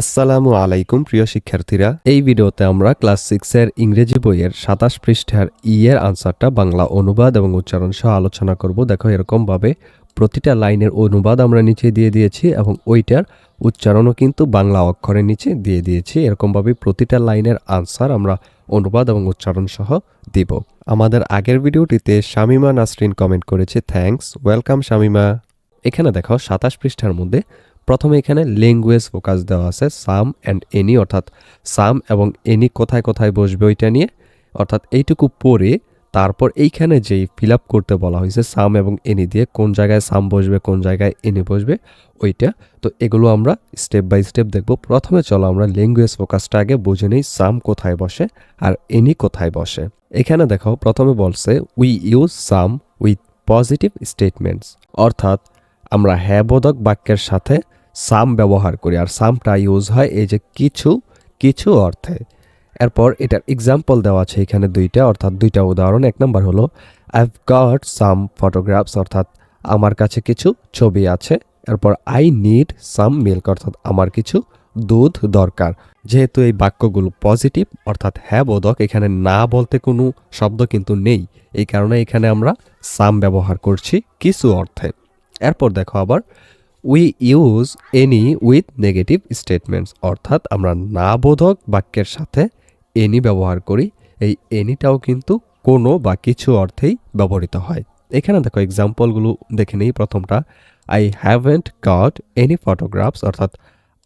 আসসালামু আলাইকুম, প্রিয় শিক্ষার্থীরা। এই ভিডিওতে আমরা ক্লাস সিক্সের ইংরেজি বইয়ের সাতাশ পৃষ্ঠার ই এর আনসারটা বাংলা অনুবাদ এবং উচ্চারণ সহ আলোচনা করব। দেখো, এরকমভাবে প্রতিটা লাইনের অনুবাদ আমরা নিচে দিয়ে দিয়েছি এবং ওইটার উচ্চারণও কিন্তু বাংলা অক্ষরের নিচে দিয়ে দিয়েছি। এরকমভাবে প্রতিটা লাইনের আনসার আমরা অনুবাদ এবং উচ্চারণ সহ দিব। আমাদের আগের ভিডিওটিতে শামিমা নাসরিন কমেন্ট করেছে থ্যাঙ্কস ওয়েলকাম শামিমা। এখানে দেখো, সাতাশ পৃষ্ঠার মধ্যে প্রথমে এখানে ল্যাঙ্গুয়েজ ফোকাস দেওয়া আছে সাম অ্যান্ড এনি অর্থাৎ সাম এবং এনি কোথায় কোথায় বসবে ওইটা নিয়ে। অর্থাৎ এইটুকু পরে তারপর এইখানে যেই ফিল আপ করতে বলা হয়েছে সাম এবং এনি দিয়ে, কোন জায়গায় সাম বসবে, কোন জায়গায় এনি বসবে, ওইটা। তো এগুলো আমরা স্টেপ বাই স্টেপ দেখব। প্রথমে চলো আমরা ল্যাঙ্গুয়েজ ফোকাসটা আগে বুঝে নিই সাম কোথায় বসে আর এনি কোথায় বসে। এখানে দেখো, প্রথমে বলছে we use some with positive statements অর্থাৎ আমরা হ্যাঁ বোধক বাক্যের সাথে সাম ব্যবহার করি, আর সামটা ইউজ হয় এই যে কিছু কিছু অর্থে। এরপর এটার এক্সাম্পল দেওয়া আছে এখানে দুইটা, অর্থাৎ দুইটা উদাহরণ। এক নম্বর হলো আইভ গট সাম ফটোগ্রাফস অর্থাৎ আমার কাছে কিছু ছবি আছে। এরপর আই নিড সাম মিল্ক অর্থাৎ আমার কিছু দুধ দরকার। যেহেতু এই বাক্যগুলো পজিটিভ অর্থাৎ হ্যাঁ বোধক, এখানে না বলতে কোনো শব্দ কিন্তু নেই। এই কারণে এখানে আমরা সাম ব্যবহার করছি কিছু অর্থে। এরপর দেখো আবার we use any with negative statements অর্থাৎ আমরা না বোধক বাক্যের সাথে এনি ব্যবহার করি, এই এনিটাও কিন্তু কোনো বা কিছু অর্থেই ব্যবহৃত হয়। এখানে দেখো এক্সাম্পলগুলো দেখে নেই প্রথমটা। I haven't got any photographs অর্থাৎ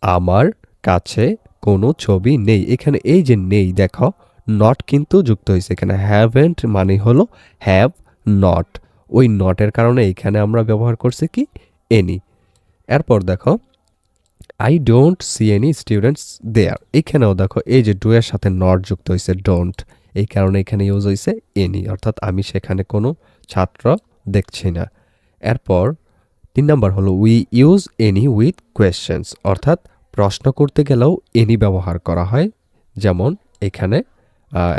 আমার কাছে কোনো ছবি নেই। এখানে এই যে নেই, দেখো নট কিন্তু যুক্ত হয়েছে। এখানে হ্যাভেন্ট মানে হলো হ্যাভ নট ওই নটের কারণে এখানে আমরা ব্যবহার করছি কি? এনি এরপর দেখো I don't see any students there এখানেও দেখো, এই যে ডু এর সাথে নট যুক্ত হয়েছে ডোন্ট এই কারণে এখানে ইউজ হয়েছে এনি অর্থাৎ আমি সেখানে কোনো ছাত্র দেখছি না। এরপর তিন নম্বর হলো we use any with questions অর্থাৎ প্রশ্ন করতে গেলেও এনি ব্যবহার করা হয়। যেমন এখানে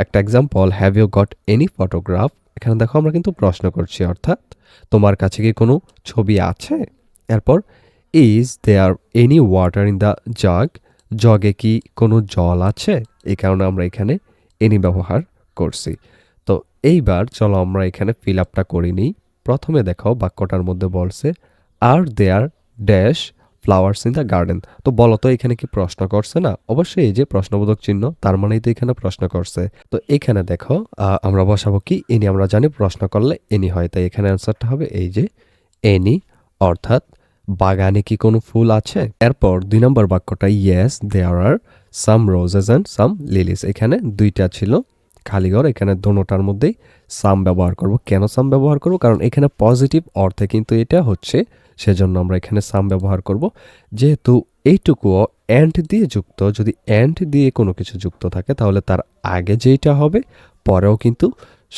একটা example have you got any photograph এখানে দেখো আমরা কিন্তু প্রশ্ন করছি, অর্থাৎ তোমার কাছে কি কোনো ছবি আছে? এরপর is there any water in the jug জগে কি কোনো জল আছে? এই কারণে আমরা এখানে এনি ব্যবহার করছি। তো এইবার চলো আমরা এখানে ফিল আপটা করে নিই। প্রথমে দেখো বাক্যটার মধ্যে বলছে are there dash flowers in the garden তো বলো তো এখানে কি প্রশ্ন করছে না? অবশ্যই এই যে প্রশ্নবোধক চিহ্ন, তার মানেই তো এখানে প্রশ্ন করছে। তো এখানে দেখো আমরা বসাবো কি? এনি আমরা জানি, প্রশ্ন করলে এনি হয়। তাই এখানে অ্যান্সারটা হবে এই যে এনি অর্থাৎ বাগানে কি কোনো ফুল আছে? এরপর দুই নম্বর বাক্যটা yes there are some roses and some lilies এখানে দুইটা ছিল খালিঘর এখানে দোনোটার মধ্যেই সাম ব্যবহার করব। কেন সাম ব্যবহার করব? কারণ এখানে পজিটিভ অর্থে কিন্তু এটা হচ্ছে, সেজন্য আমরা এখানে সাম ব্যবহার করব। যেহেতু এইটুকুও অ্যান্ড দিয়ে যুক্ত, যদি অ্যান্ড দিয়ে কোনো কিছু যুক্ত থাকে, তাহলে তার আগে যেইটা হবে, পরেও কিন্তু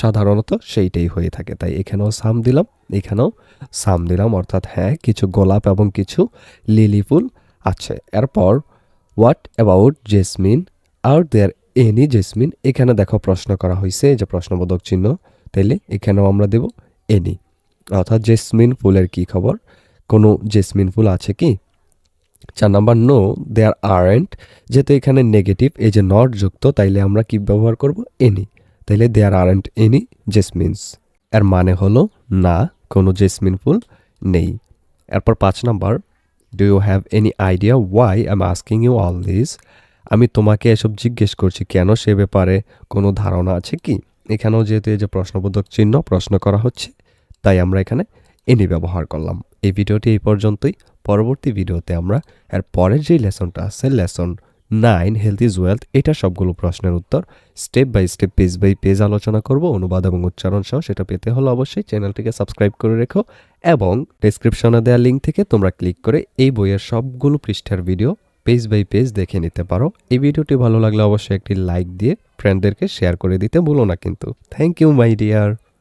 সাধারণত সেইটাই হয়ে থাকে। তাই এখানেও সাম দিলাম, এখানেও সাম দিলাম। অর্থাৎ হ্যাঁ কিছু গোলাপ এবং কিছু লিলি ফুল আছে। এরপর what about jasmine are there any jasmine এখানে দেখো প্রশ্ন করা হয়েছে যে প্রশ্নবোধক চিহ্ন, তাইলে এখানেও আমরা দেব এনি অর্থাৎ জেসমিন ফুলের কি খবর? কোনো জেসমিন ফুল আছে কি? চার number no there are aren't যেহেতু এখানে নেগেটিভ এই যে নট যুক্ত, তাইলে আমরা কি ব্যবহার করব? এনি তাইলে দেয়ার আর আরেন্ট এনি জেসমিনস এর মানে হলো, না, কোনো জেসমিন ফুল নেই। এরপর পাঁচ number do you have any idea why I am asking you all this আমি তোমাকে এসব জিজ্ঞেস করছি, কেন সে ব্যাপারে কোনো ধারণা আছে কি? এখানেও যেহেতু এই যে প্রশ্নবোধক চিহ্ন প্রশ্ন করা হচ্ছে, তাই আমরা এখানে এনি ব্যবহার করলাম। এই ভিডিওটি এই পর্যন্তই। পরবর্তী ভিডিওতে আমরা এর পরের যেই লেসনটা আছে lesson nine, health is wealth, এটা সবগুলো প্রশ্নের উত্তর। Step by step, page by page আলোচনা করব, অনুবাদ এবং উচ্চারণ সহ সেটা পেতে হলে অবশ্যই চ্যানেলটিকে সাবস্ক্রাইব করে রেখো এবং ডেসক্রিপশনে দেওয়া লিঙ্ক থেকে তোমরা ক্লিক করে এই বইয়ের সবগুলো পৃষ্ঠার ভিডিও পেজ বাই পেজ দেখে নিতে পারো। এই ভিডিওটি ভালো লাগলে অবশ্যই একটি লাইক দিয়ে ফ্রেন্ডদেরকে শেয়ার করে দিতে ভুলো না কিন্তু। Thank you my dear